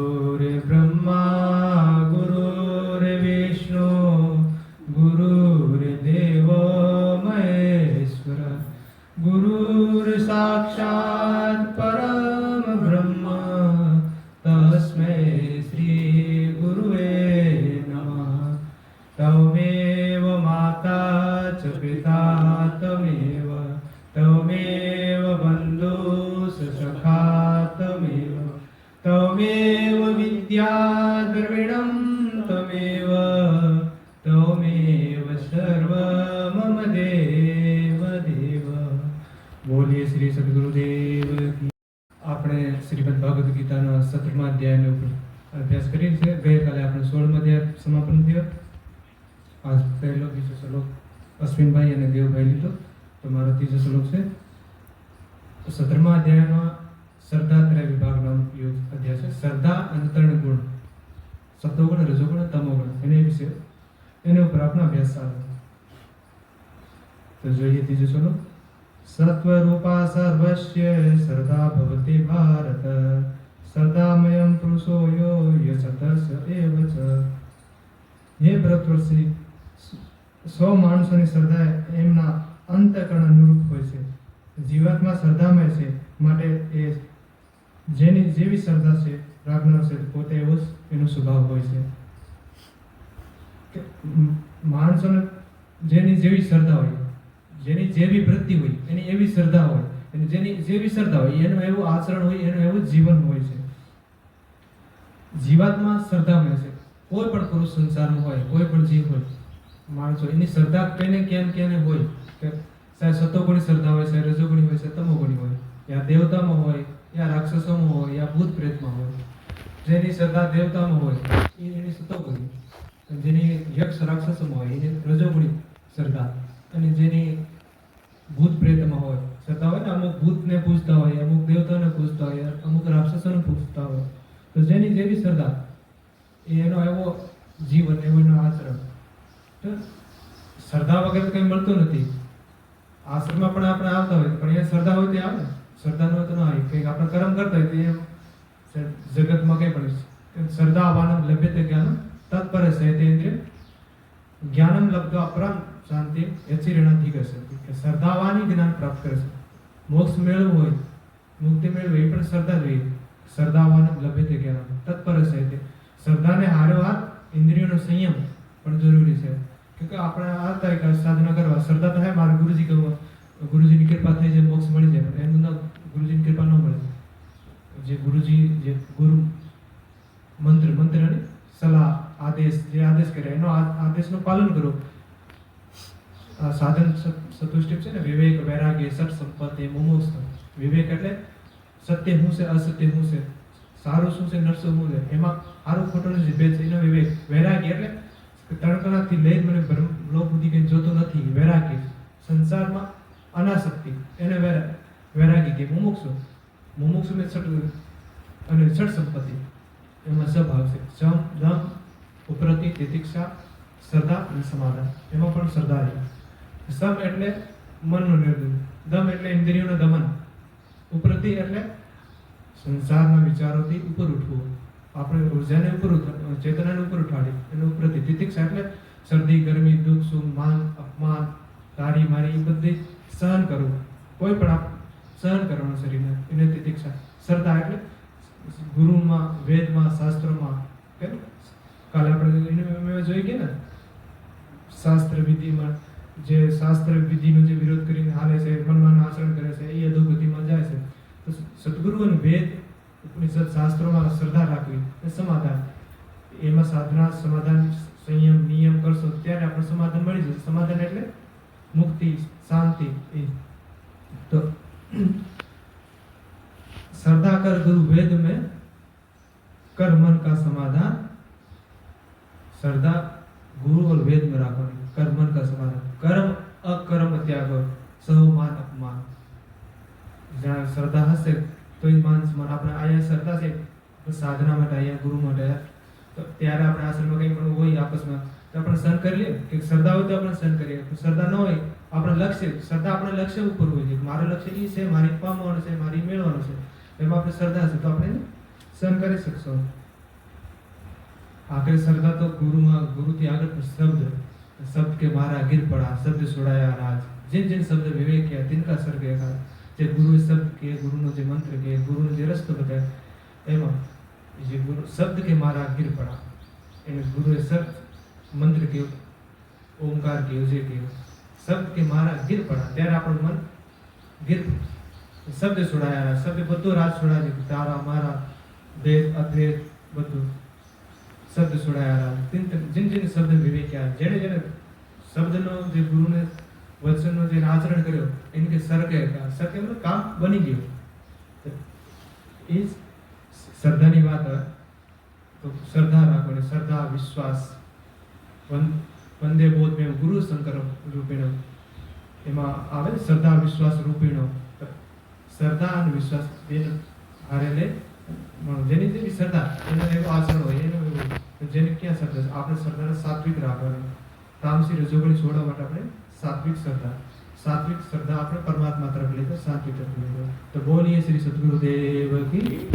गुरुर्ब्रह्मा गुरुर्विष्णु गुरुर्देवो महेश्वर गुरुर्साक्षात् परम ब्रह्म तस्मै श्रीगुरुवे नमः तमेव माता च तमेव तमेव सर्व मम देव देव બોલીએ શ્રી સદગુરુદેવ કી આપણે શ્રીમદ ભગવદ્ ગીતાના સત્તરમા અધ્યાયનો ઉપર અભ્યાસ કરીએ છીએ ગઈકાલે આપણે સોળમો અધ્યાય સમાપન થયો આજ પહેલો બીજો શ્લોક અશ્વિનભાઈ અને દેવભાઈ લીધો તો મારો ત્રીજો શ્લોક છે સત્તરમા અધ્યાયમાં શ્રદ્ધાત્રય વિભાગનો યોગ અધ્યાય છે શ્રદ્ધા અને ત્રણ ગુણ સત્વગુણ, રજોગુણ, તમોગુણ, એને વિશે એના ઉપર આપણો અભ્યાસ ચાલે તો જોઈએ ત્રીજું ચલો સત્વરૂપા સર્વસ્ય શ્રદ્ધા ભવતિ ભારત. શ્રદ્ધામયમ પુરુષો યો યશતસ્ય એવ ચ. હે ભરતવર્ષી સૌ માણસોની શ્રદ્ધા એમના અંતકરણ અનુરૂપ હોય છે. જીવાત્મા શ્રદ્ધામય છે. માટે એ જેની જેવી શ્રદ્ધા છે, રાખનાર છે, પોતે એવો એનો સ્વભાવ હોય છે. કે માણસોને જેની જેવી શ્રદ્ધા હોય, જેની જેવી વૃત્તિ હોય, એની એવી શ્રદ્ધા હોય, અને જેની જેવી શ્રદ્ધા હોય, એનું એવું આચરણ હોય, એનું એવું જીવન હોય છે. જીવાત્મા શ્રદ્ધામય છે. કોઈ પણ પુરુષ સંસારનું હોય, કોઈ પણ જીવ હોય, માણસો, એની શ્રદ્ધા કેને કેમ, કેને હોય, કે સાહેબ સતોગુણી શ્રદ્ધા હોય છે રજોગુણી હોય છે તમોગુણી હોય, યા દેવતામાં હોય, યા રાક્ષસોમાં હોય, યા ભૂત પ્રેતમાં હોય. જેની શ્રદ્ધા દેવતામાં હોય એ એની સતોગુણી જેની યક્ષ રાક્ષસોમાં હોય, એની રજોગુણી શ્રદ્ધા. અને જેની ભૂત પ્રેતમાં હોય, શ્રદ્ધા હોય ને, અમુક ભૂતને પૂજતા હોય, અમુક દેવતાને પૂજતા હોય, અમુક રાક્ષસોને પૂજતા હોય. તો જેની જેવી શ્રદ્ધા એનો એવો જીવન એનો તો શ્રદ્ધા વગર કંઈ મળતું નથી. આશ્રમમાં પણ આપણે આવતા હોય, પણ એ શ્રદ્ધા હોય તે આવે. શ્રદ્ધા ન હોય તો ન આવે. કંઈક આપણે કર્મ કરતા હોય તો એ જગતમાં કંઈ પણ શ્રદ્ધાવાનમ લભ્યતે જ્ઞાનમ તત્પર છે તે જ્ઞાનમ લબ્ધવા ઉપરાંત શાંતિ યચિરણાથી કરશે કે શ્રદ્ધાવાની જ્ઞાન પ્રાપ્ત કરશે મોક્ષ મેળવવું હોય, મુક્તિ મેળવવી એ પણ શ્રદ્ધા જોઈએ શ્રદ્ધાવાનમ લભ્યતે જ્ઞાનમ તત્પર છે તે શ્રદ્ધાને હારોહાર ઇન્દ્રિયોનો સંયમ પણ જરૂરી છે. કે આપણે આ તારીખ સાધના કરવા. શ્રદ્ધા તો હે મારે ગુરુજી કહું ગુરુજીની કૃપા થઈ જાય, મોક્ષ મળી જાય. એનું ગુરુજીની કૃપા ન મળે. જે ગુરુજી, જે ગુરુ મંત્ર મંત્ર ને સલાહ, આદેશ, જે આદેશ કર્યા, એનો આદેશનું પાલન કરો. સાધન સતુષ્ટિપ છે ને, વિવેક, વૈરાગ્ય, સત સંપત્તિ, મુમુક્ષ. વિવેક એટલે સત્ય શું છે, અસત્ય શું છે, સારું શું છે, નરસું હું છે, એમાં સારું, ખોટું જે ભેદ છે, એનો વિવેક. વૈરાગ્ય એટલે તણકણાથી લઈ મને બ્રહ્મ, લોક બુદ્ધિ કંઈ જોતો નથી, વૈરાગ્ય. સંસારમાં અનાસક્તિ, એને વૈરાગ્ય વૈરાગી કે મુમુક્ષુ. મુમુક્ષુ ને છઠ અને છઠ સંપત્તિ એમાં સબ આવશે સમ, દમ ઉપરતિ તિતિક્ષા, શ્રદ્ધા અને સમાધાન. એમાં પણ શ્રદ્ધા આવી સમ એટલે મનનું નિર્દય દમ એટલે ઇન્દ્રિયોનું દમન. ઉપરતિ એટલે સંસારના વિચારોથી ઉપર ઉઠવું. આપણે ઉર્જાને ઉપર ચેતનાને ઉપર ઉઠાડી એને ઉપરથી તિતિક્ષા એટલે શરદી, ગરમી, દુઃખ, સુખ, માન, અપમાન, તારી મારી બધી સહન કરવું. કોઈ પણ સહન કરવાનું શરીરને એને તિતિક્ષા શ્રદ્ધા એટલે ગુરુમાં, વેદમાં, શાસ્ત્રોમાં કે કાલે આપણે જોઈ ગયા ને? શાસ્ત્ર વિધિમાં જે શાસ્ત્ર વિધિનો જે વિરોધ કરીને હાલે છે, મનમાં આચરણ કરે છે, એ અધોગતિમાં જાય છે. તો સદગુરુ અને વેદ ઉપનિષદ શાસ્ત્રોમાં શ્રદ્ધા રાખવી અને સમાધાન. એમાં સાધના, સમાધાન, સંયમ, નિયમ કરશો ત્યારે આપણે સમાધાન મળી જશે. સમાધાન એટલે મુક્તિ, શાંતિ, એ. તો श्रद्धा कर गुरु वेद में कर मन का समाधान श्रद्धा गुरु और वेद में રાખવાની कर मन का समाधान कर्म અકર્મ ત્યાગ સૌ માન અપમાન જ્યાં શ્રદ્ધા હશે તો જ માન સન્માન આપણે અહીંયા શ્રદ્ધા છે તો સાધના માટે અહીંયા ગુરુ માટે તો ત્યારે આપણે આશ્રમમાં કંઈ પણ હોય આપસમાં તો આપણે સહન કરી લઈએ કે શ્રદ્ધા હોય તો આપણે સહન કરીએ શ્રદ્ધા ન હોય આપણે લક્ષ્ય, શ્રદ્ધા આપણે લક્ષ્ય ઉપર હોય છે. મારું લક્ષ્ય એ છે, મારી પામવાનું છે, મારી મેળવવાનું છે. એમાં આપણે શ્રદ્ધા છે. તો આપણે સહન કરી શકશો. આખરે શ્રદ્ધા તો ગુરુમાં, ગુરુથી આગળ શબ્દ શબ્દ કે મારા ગીર પડા શબ્દ છોડાયા રાજ. જે જે શબ્દ વિવેક કયા તિનકા સર ગયા જે ગુરુ શબ્દ કે, ગુરુનો જે મંત્ર કે, ગુરુનો જે રસ્તો બતાવ્યો, એમાં જે ગુરુ, શબ્દ કે મારા ગીર પડા એને ગુરુએ શબ્દ, મંત્ર કહ્યું ઓમકાર કહ્યું જે કહ્યું શબ્દ કે મારા ગીર પડ્યા ત્યારે આપણું મન ગીર શબ્દ છોડાયા શબ્દ બધો રાજ છોડાય છે તારા, મારા ભેદ અભેદ બધું શબ્દ છોડાયા જીન જીન શબ્દ વિવેક્યા જેણે જેણે શબ્દનો જે ગુરુને વચનનો જે આચરણ કર્યો એને કે સરકે સરકે કામ બની ગયું. એ શ્રદ્ધાની વાત તો શ્રદ્ધા રાખો શ્રદ્ધા, વિશ્વાસ વંદે બોધ મેં ગુરુ શંકર રૂપિણ. એમાં આવે શ્રદ્ધા, વિશ્વાસ રૂપિણો. શ્રદ્ધા અને વિશ્વાસ બેન હારે લે. પણ જેની જેની શ્રદ્ધા, એનો એવો આચરણ હોય, એનો એવો જેને ક્યાં શ્રદ્ધા છે? આપણે શ્રદ્ધાને સાત્વિક રાખવાની. તામસી રજોગણી છોડવા માટે આપણે સાત્વિક શ્રદ્ધા. સાત્વિક શ્રદ્ધા આપણે પરમાત્મા તરફ લઈ સાત્વિક તરફ લઈ તો બોલીએ શ્રી સદગુરુદેવ કી.